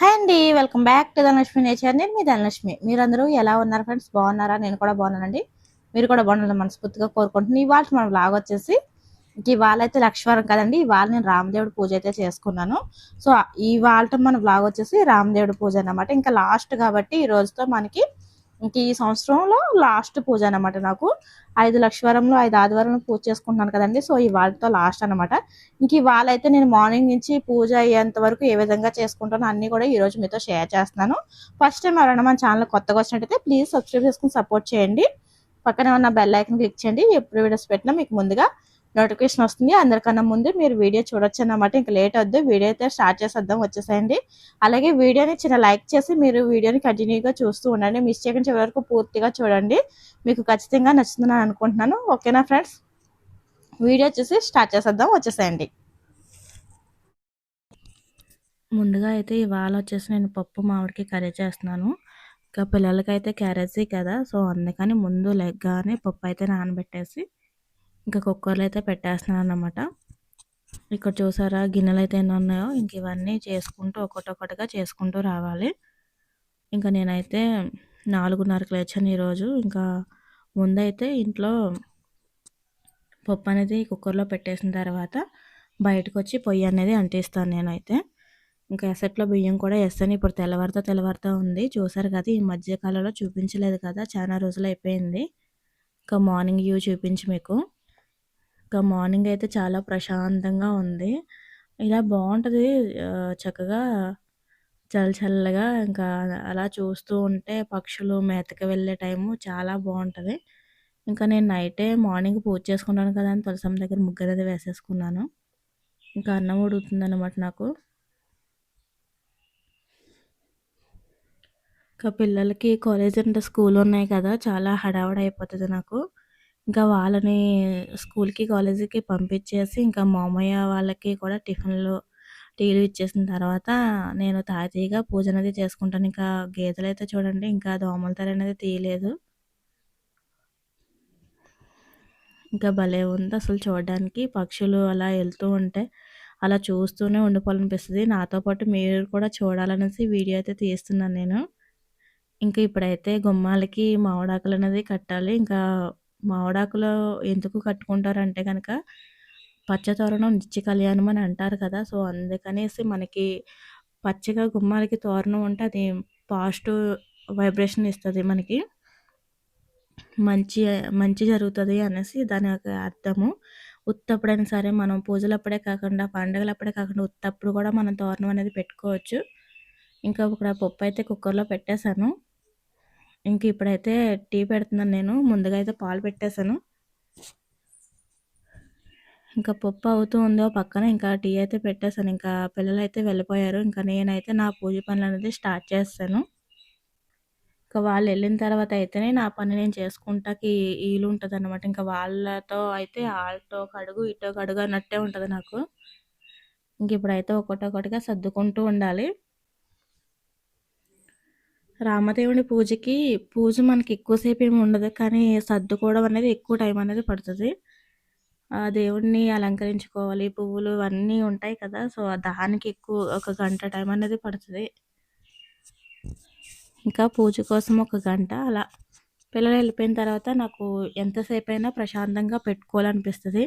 Hi అండి welcome back to Dhanalakshmi nature. నేను మీ ధనలక్ష్మి. మీరందరూ ఎలా ఉన్నారు ఫ్రెండ్స్? బాగున్నారా? నేను కూడా బాగున్నానండి. మీరు కూడా బాగున్నారు మనస్ఫూర్తిగా కోరుకుంటున్నాను. ఇవాళ మనం బ్లాగ్ వచ్చేసి ఇవాళ అయితే లక్ష్మీవారం కదండి. ఇవాళ నేను రామదేవుడి పూజ అయితే చేసుకున్నాను. సో ఇవాళ మన బ్లాగ్ వచ్చేసి రామదేవుడి పూజ అన్నమాట. ఇంకా లాస్ట్ కాబట్టి ఈ రోజుతో మనకి ఇంక ఈ సంవత్సరంలో లాస్ట్ పూజ అనమాట నాకు. ఐదు లక్షవరంలో ఐదు ఆదివారం పూజ చేసుకుంటున్నాను కదండి. సో ఇవాళతో లాస్ట్ అనమాట ఇంక ఇవాళ అయితే నేను మార్నింగ్ నుంచి పూజ అయ్యేంత వరకు ఏ విధంగా చేసుకుంటానో అన్ని కూడా ఈ రోజు మీతో షేర్ చేస్తున్నాను. ఫస్ట్ టైం ఎవరైనా మన ఛానల్ కొత్తగా వచ్చినట్టయితే ప్లీజ్ సబ్స్క్రైబ్ చేసుకుని సపోర్ట్ చేయండి. పక్కనే ఉన్న బెల్ ఐకన్ క్లిక్ చేయండి. ఎప్పుడు వీడియోస్ పెట్టినా మీకు ముందుగా నోటిఫికేషన్ వస్తుంది. అందరికన్నా ముందు మీరు వీడియో చూడొచ్చు అన్నమాట ఇంకా లేట్ వద్దు. వీడియో అయితే స్టార్ట్ చేసేద్దాం. వచ్చేసేయండి. అలాగే వీడియోని చిన్న లైక్ చేసి మీరు వీడియోని కంటిన్యూగా చూస్తూ ఉండండి. మిస్ చేయకుండా చివరి వరకు పూర్తిగా చూడండి. మీకు ఖచ్చితంగా నచ్చుతుందని అనుకుంటున్నాను. ఓకేనా ఫ్రెండ్స్? వీడియో చూసి స్టార్ట్ చేసేద్దాం. వచ్చేసేయండి. ముందుగా అయితే ఇవాళ వచ్చేసి నేను పప్పు మామిడికి కర్రీ చేస్తున్నాను. ఇంకా పిల్లలకైతే క్యారెజీ కదా. సో అందుకని ముందు లెగ్గానే పప్పు అయితే నానబెట్టేసి ఇంకా కుక్కర్లో అయితే పెట్టేస్తున్నాను అనమాట ఇక్కడ చూసారా గిన్నెలు అయితే ఎన్ని ఉన్నాయో? ఇంక ఇవన్నీ చేసుకుంటూ ఒకటొకటిగా చేసుకుంటూ రావాలి. ఇంకా నేనైతే నాలుగున్నరకు లేచాను ఈరోజు. ఇంకా ముందైతే ఇంట్లో పప్పు అనేది కుక్కర్లో పెట్టేసిన తర్వాత బయటకు వచ్చి పొయ్యి అనేది అంటిస్తాను నేనైతే. ఇంకా ఎసెట్లో బియ్యం కూడా వేస్తాను ఇప్పుడు తెల్లవారితో తెల్లవారితో ఉంది. చూసారు కదా ఈ మధ్యకాలంలో చూపించలేదు కదా చాలా రోజులు అయిపోయింది. ఇంకా మార్నింగ్ వ్యూ చూపించి మీకు. ఇంకా మార్నింగ్ అయితే చాలా ప్రశాంతంగా ఉంది. ఇలా బాగుంటుంది చక్కగా చల్ల చల్లగా ఇంకా అలా చూస్తూ ఉంటే పక్షులు మేతకి వెళ్ళే టైము చాలా బాగుంటుంది ఇంకా నేను నైటే మార్నింగ్ పూజ చేసుకుంటాను కదా అని తులసమ్మ దగ్గర ముగ్గురు అది వేసేసుకున్నాను. ఇంకా అన్నం ఉడుగుతుంది అనమాట నాకు. ఇంకా పిల్లలకి కాలేజ్ అంటే స్కూల్ ఉన్నాయి కదా చాలా హడావడి అయిపోతుంది నాకు. ఇంకా వాళ్ళని స్కూల్కి కాలేజీకి పంపించేసి ఇంకా మామయ్య వాళ్ళకి కూడా టిఫిన్లు టీలు ఇచ్చేసిన తర్వాత నేను తాతీగా పూజ అనేది చేసుకుంటాను. ఇంకా గేదెలు అయితే చూడండి ఇంకా దోమల తర అనేది తీయలేదు. ఇంకా భలే ఉంది అసలు చూడడానికి. పక్షులు అలా వెళ్తూ ఉంటే అలా చూస్తూనే ఉండిపోవాలనిపిస్తుంది. నాతో పాటు మీరు కూడా చూడాలనేసి వీడియో అయితే తీస్తున్నాను నేను. ఇంకా ఇప్పుడైతే గుమ్మాలకి మామిడాకులు అనేది కట్టాలి. ఇంకా మామిడాకులు ఎందుకు కట్టుకుంటారంటే కనుక పచ్చతోరణం నిత్య కళ్యాణం అని అంటారు కదా. సో అందుకనేసి మనకి పచ్చగా గుమ్మాలకి తోరణం ఉంటే అది పాజిటివ్ వైబ్రేషన్ ఇస్తుంది మనకి. మంచి మంచి జరుగుతుంది అనేసి దాని యొక్క అర్థము. ఉత్తప్పుడైనా సరే మనం పూజలప్పుడే కాకుండా పండుగలప్పుడే కాకుండా ఉత్తప్పుడు కూడా మనం తోరణం అనేది పెట్టుకోవచ్చు. ఇంకా ఇక్కడ పప్పు అయితే కుక్కర్లో పెట్టేశాను. ఇంక ఇప్పుడైతే టీ పెడుతున్నాను నేను. ముందుగా అయితే పాలు పెట్టేశాను. ఇంకా పప్పు అవుతూ ఉందో పక్కన ఇంకా టీ అయితే పెట్టేశాను. ఇంకా పిల్లలు అయితే వెళ్ళిపోయారు. ఇంకా నేనైతే నా పూజ పనులు అనేది స్టార్ట్ చేస్తాను. ఇంకా వాళ్ళు వెళ్ళిన తర్వాత అయితేనే నా పని నేను చేసుకుంటాకి వీలు ఉంటుంది అనమాట ఇంకా వాళ్ళతో అయితే ఆటో కడుగు ఇటో కడుగు అన్నట్టే ఉంటుంది నాకు. ఇంక ఇప్పుడైతే ఒకటొకటిగా సర్దుకుంటూ ఉండాలి. రామదేవుని పూజకి పూజ మనకి ఎక్కువసేపు ఏమి ఉండదు కానీ సర్దుకోవడం అనేది ఎక్కువ టైం అనేది పడుతుంది. ఆ దేవుడిని అలంకరించుకోవాలి పువ్వులు అన్నీ ఉంటాయి కదా సో దానికి ఎక్కువ ఒక గంట టైం అనేది పడుతుంది. ఇంకా పూజ కోసం ఒక గంట అలా. పిల్లలు వెళ్ళిపోయిన తర్వాత నాకు ఎంతసేపు అయినా ప్రశాంతంగా పెట్టుకోవాలనిపిస్తుంది.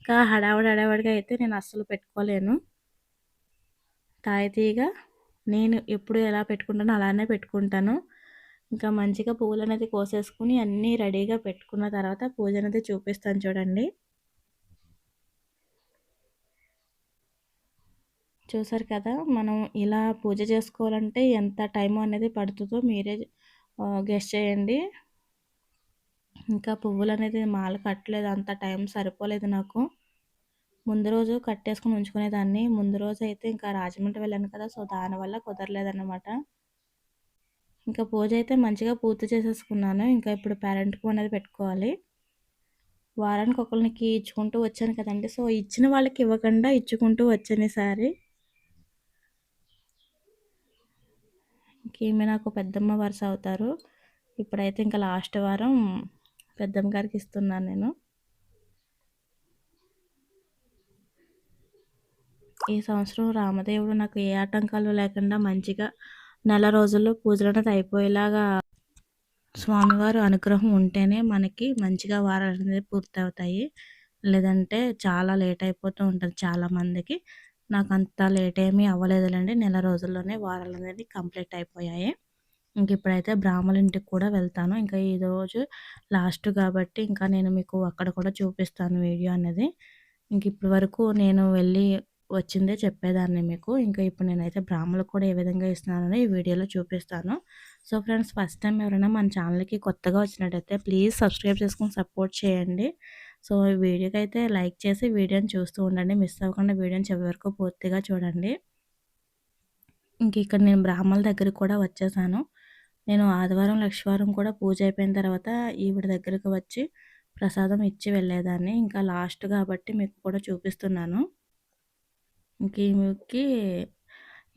ఇంకా హడావడి హడావడిగా అయితే నేను అస్సలు పెట్టుకోలేను. తాయితీగా నేను ఎప్పుడు ఎలా పెట్టుకుంటానో అలానే పెట్టుకుంటాను. ఇంకా మంచిగా పువ్వులు అనేది కోసేసుకుని అన్నీ రెడీగా పెట్టుకున్న తర్వాత పూజ అనేది చూపిస్తాను చూడండి. చూసారు కదా మనం ఇలా పూజ చేసుకోవాలంటే ఎంత టైం అనేది పడుతుందో మీరే గెస్ట్ చేయండి. ఇంకా పువ్వులు అనేది మాల కట్టలేదు అంత టైం సరిపోలేదు నాకు. ముందు రోజు కట్టేసుకుని ఉంచుకునేదాన్ని. ముందు రోజు అయితే ఇంకా రాజమండ్రి వెళ్ళాను కదా సో దానివల్ల కుదరలేదన్నమాట. ఇంకా పూజ అయితే మంచిగా పూర్తి చేసేసుకున్నాను. ఇంకా ఇప్పుడు పేరెంట్కు అనేది పెట్టుకోవాలి. వారానికి ఒకరికి ఇచ్చుకుంటూ వచ్చాను కదండి. సో ఇచ్చిన వాళ్ళకి ఇవ్వకుండా ఇచ్చుకుంటూ వచ్చాను ఈసారి. ఇంకేమీ నాకు పెద్దమ్మ వరుస అవుతారు. ఇప్పుడైతే ఇంకా లాస్ట్ వారం పెద్దమ్మ గారికి ఇస్తున్నాను నేను. ఈ సంవత్సరం రామదేవుడు నాకు ఏ ఆటంకాలు లేకుండా మంచిగా నెల రోజుల్లో పూజలు అనేది అయిపోయేలాగా స్వామివారు అనుగ్రహం ఉంటేనే మనకి మంచిగా వారాలు అనేది పూర్తి అవుతాయి లేదంటే చాలా లేట్ అయిపోతూ ఉంటుంది చాలామందికి నాకు అంత లేట్ ఏమీ అవ్వలేదులేండి. నెల రోజుల్లోనే వారాలు అనేది కంప్లీట్ అయిపోయాయి. ఇంక ఇప్పుడైతే బ్రాహ్మణ ఇంటికి కూడా వెళ్తాను. ఇంకా ఈరోజు లాస్ట్ కాబట్టి ఇంకా నేను మీకు అక్కడ కూడా చూపిస్తాను వీడియో అనేది. ఇంక ఇప్పటి వరకు నేను వెళ్ళి వచ్చిందే చెప్పేదాన్ని మీకు. ఇంకా ఇప్పుడు నేనైతే బ్రాహ్మలు కూడా ఏ విధంగా ఇస్తున్నానని ఈ వీడియోలో చూపిస్తాను. సో ఫ్రెండ్స్ ఫస్ట్ టైం ఎవరైనా మన ఛానల్కి కొత్తగా వచ్చినట్టయితే ప్లీజ్ సబ్స్క్రైబ్ చేసుకుని సపోర్ట్ చేయండి. సో ఈ వీడియోకి అయితే లైక్ చేసి వీడియోని చూస్తూ ఉండండి. మిస్ అవ్వకుండా వీడియోని చివరి వరకు పూర్తిగా చూడండి. ఇంక ఇక్కడ నేను బ్రాహ్మణుల దగ్గరికి కూడా వచ్చేసాను. నేను ఆదివారం లక్షవారం కూడా పూజ అయిపోయిన తర్వాత ఈవిడ దగ్గరికి వచ్చి ప్రసాదం ఇచ్చి వెళ్ళేదాన్ని. ఇంకా లాస్ట్ కాబట్టి మీకు కూడా చూపిస్తున్నాను. ఇంకేమికి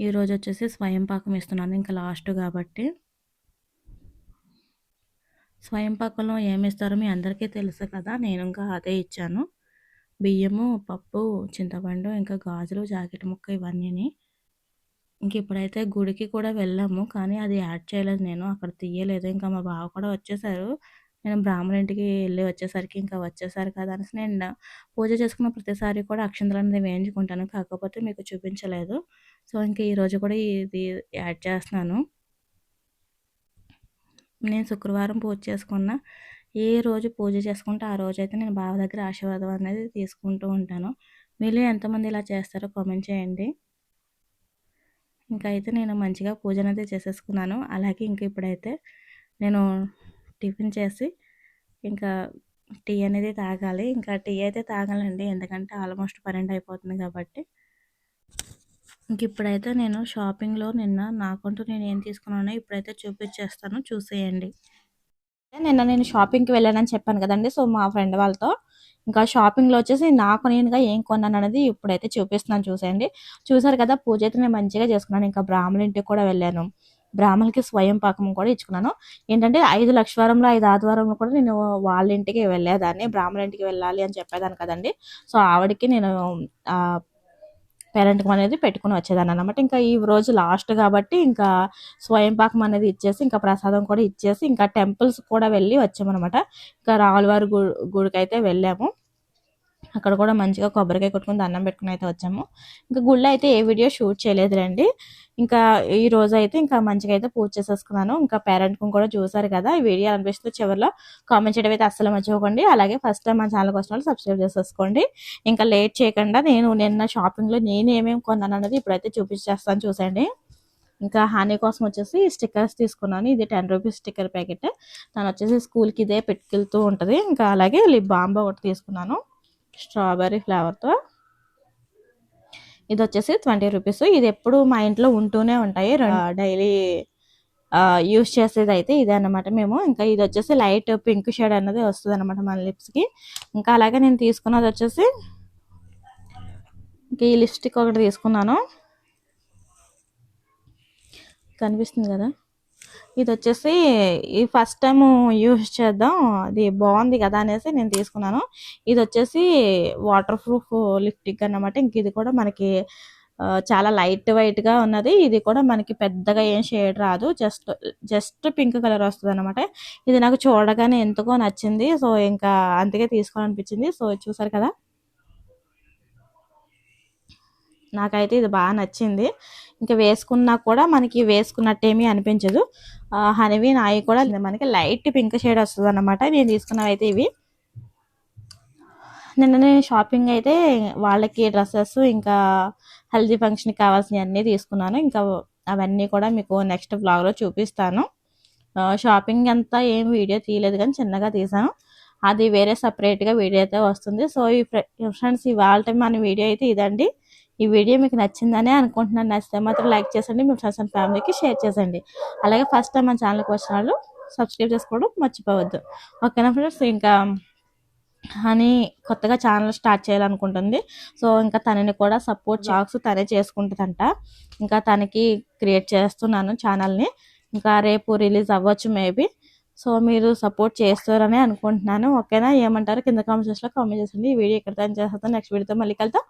ఈరోజు వచ్చేసి స్వయం పాకం ఇస్తున్నాను ఇంకా లాస్ట్ కాబట్టి. స్వయం పాకంలో ఏమిస్తారో మీ అందరికీ తెలుసు కదా నేను ఇంకా అదే ఇచ్చాను. బియ్యము పప్పు చింతపండు ఇంకా గాజులు జాకెట్ ముక్క ఇవన్నీ ఇంక ఇప్పుడైతే గుడికి కూడా వెళ్ళాము కానీ అది యాడ్ చేయలేదు నేను అక్కడ తీయలేదు. ఇంకా మా బావ కూడా వచ్చేసారు. నేను బ్రాహ్మణ ఇంటికి వెళ్ళి వచ్చేసరికి ఇంకా వచ్చేసారు కదా అనేసి నేను పూజ చేసుకున్న ప్రతిసారి కూడా అక్షంతలు అనేది వేయించుకుంటాను. కాకపోతే మీకు చూపించలేదు. సో ఇంక ఈరోజు కూడా ఇది యాడ్ చేస్తున్నాను. నేను శుక్రవారం పూజ చేసుకున్న ఏ రోజు పూజ చేసుకుంటే ఆ రోజు అయితే నేను బావ దగ్గర ఆశీర్వాదం అనేది తీసుకుంటూ ఉంటాను. మీరు ఎంతమంది ఇలా చేస్తారో కామెంట్ చేయండి. ఇంకా అయితే నేను మంచిగా పూజ అనేది చేసేసుకున్నాను. అలాగే ఇంక ఇప్పుడైతే నేను టిఫిన్ చేసి ఇంకా టీ అనేది తాగాలి. ఇంకా టీ అయితే తాగాలండి. ఎందుకంటే ఆల్మోస్ట్ పన్నెండు అయిపోతుంది కాబట్టి. ఇంక ఇప్పుడైతే నేను షాపింగ్లో నిన్న నాకంటూ నేను ఏం తీసుకున్నానో ఇప్పుడైతే చూపించేస్తాను. చూసేయండి. నిన్న నేను షాపింగ్కి వెళ్ళానని చెప్పాను కదండి. సో మా ఫ్రెండ్ వాళ్ళతో ఇంకా షాపింగ్లో వచ్చేసి నాకు నేనుగా ఏం కొన్నాను అనేది ఇప్పుడైతే చూపిస్తున్నాను. చూసేయండి. చూసారు కదా పూజ అయితే నేను మంచిగా చేసుకున్నాను. ఇంకా బ్రాహ్మణ ఇంటికి కూడా వెళ్ళాను. బ్రాహ్మణులకి స్వయం పాకం కూడా ఇచ్చుకున్నాను. ఏంటంటే ఐదు లక్షవారంలో ఐదు ఆదివారంలో కూడా నేను వాళ్ళ ఇంటికి వెళ్ళేదాన్ని బ్రాహ్మణ ఇంటికి వెళ్ళాలి అని చెప్పేదాన్ని కదండి. సో ఆవిడకి నేను పేరెంట్కి అనేది పెట్టుకుని వచ్చేదాన్ని అనమాట ఇంకా ఈ రోజు లాస్ట్ కాబట్టి ఇంకా స్వయం పాకం అనేది ఇచ్చేసి ఇంకా ప్రసాదం కూడా ఇచ్చేసి ఇంకా టెంపుల్స్ కూడా వెళ్ళి వచ్చామన్నమాట. ఇంకా రావులవారి గుడి గుడికి అయితే వెళ్ళాము. అక్కడ కూడా మంచిగా కొబ్బరికాయ కొట్టుకుని దండం పెట్టుకుని అయితే వచ్చాము. ఇంకా గుళ్ళో అయితే ఏ వీడియో షూట్ చేయలేదులేండి. ఇంకా ఈ రోజు అయితే ఇంకా మంచిగా అయితే పూజ చేసేసుకున్నాను. ఇంకా పేరెంట్ కూడా చూసారు కదా ఈ వీడియో అనిపిస్తుంది చివరిలో కామెంట్ చేయడం అయితే అస్సలు మర్చిపోకండి. అలాగే ఫస్ట్ టైం మా ఛానల్ కోసం సబ్స్క్రైబ్ చేసేసుకోండి. ఇంకా లేట్ చేయకుండా నేను నిన్న షాపింగ్లో నేను ఏమేమి కొన్నాను అన్నది ఇప్పుడైతే చూపించేస్తాను చూసండి ఇంకా హానీ కోసం వచ్చేసి స్టిక్కర్స్ తీసుకున్నాను. ఇది టెన్ రూపీస్ స్టిక్కర్ ప్యాకెట్ తను వచ్చేసి స్కూల్కి ఇదే పెట్టుకెళ్తూ ఉంటుంది. ఇంకా అలాగే లిప్ బాంబా ఒకటి తీసుకున్నాను. స్ట్రాబెర్రీ ఫ్లేవర్తో. ఇది వచ్చేసి ట్వంటీ రూపీస్. ఇది ఎప్పుడు మా ఇంట్లో ఉంటూనే ఉంటాయి. డైలీ యూస్ చేసేది అయితే ఇదే అనమాట మేము. ఇంకా ఇది వచ్చేసి లైట్ పింక్ షేడ్ అనేది వస్తుంది అనమాట మన లిప్స్కి. ఇంకా అలాగే నేను తీసుకున్నది వచ్చేసి ఇంకా ఈ లిప్స్టిక్ ఒకటి తీసుకున్నాను. కనిపిస్తుంది కదా? ఇది వచ్చేసి ఈ ఫస్ట్ టైం యూజ్ చేద్దాం. అది బాగుంది కదా అనేసి నేను తీసుకున్నాను. ఇది వచ్చేసి వాటర్ ప్రూఫ్ లిప్టిక్ అన్నమాట. ఇంక ఇది కూడా మనకి చాలా లైట్ వైట్గా ఉన్నది. ఇది కూడా మనకి పెద్దగా ఏం షేడ్ రాదు. జస్ట్ జస్ట్ పింక్ కలర్ వస్తుంది అనమాట ఇది నాకు చూడగానే ఎంతగో నచ్చింది. సో ఇంకా అందుకే తీసుకోవాలనిపించింది. సో చూసారు కదా? నాకైతే ఇది బాగా నచ్చింది. ఇంకా వేసుకున్నా కూడా మనకి వేసుకున్నట్టేమీ అనిపించదు. హనీవి నాయి కూడా మనకి లైట్ పింక్ షేడ్ వస్తుంది అనమాట నేను తీసుకున్నవి అయితే ఇవి. నిన్న నేను షాపింగ్ అయితే వాళ్ళకి డ్రెస్సెస్ ఇంకా హల్దీ ఫంక్షన్కి కావాల్సినవి అన్నీ తీసుకున్నాను. ఇంకా అవన్నీ కూడా మీకు నెక్స్ట్ బ్లాగ్లో చూపిస్తాను. షాపింగ్ అంతా ఏం వీడియో తీయలేదు కానీ చిన్నగా తీసాను అది వేరే సపరేట్గా వీడియో అయితే వస్తుంది. సో ఈ ఫ్రెండ్స్ ఇవాళ మన వీడియో అయితే ఇదండి. ఈ వీడియో మీకు నచ్చిందని అనుకుంటున్నాను. నచ్చితే మాత్రం లైక్ చేసండి మీ ఫ్రెండ్స్ అండ్ ఫ్యామిలీకి షేర్ చేసండి. అలాగే ఫస్ట్ టైం మన ఛానల్కి వచ్చిన వాళ్ళు సబ్స్క్రైబ్ చేసుకోవడం మర్చిపోవద్దు. ఓకేనా ఫ్రెండ్స్ ఇంకా అని కొత్తగా ఛానల్ స్టార్ట్ చేయాలనుకుంటుంది. సో ఇంకా తనని కూడా సపోర్ట్ చాక్స్ తనే చేసుకుంటుందంట. ఇంకా తనకి క్రియేట్ చేస్తున్నాను ఛానల్ని ఇంకా రేపు రిలీజ్ అవ్వచ్చు మేబీ సో మీరు సపోర్ట్ చేస్తారని అనుకుంటున్నాను. ఓకేనా? ఏమంటారు కింద కామెంట్ సెక్షన్లో కామెంట్ చేసండి. ఈ వీడియో ఇక్కడ చేస్తాను నెక్స్ట్ వీడియోతో మళ్ళీ కలుద్దాం.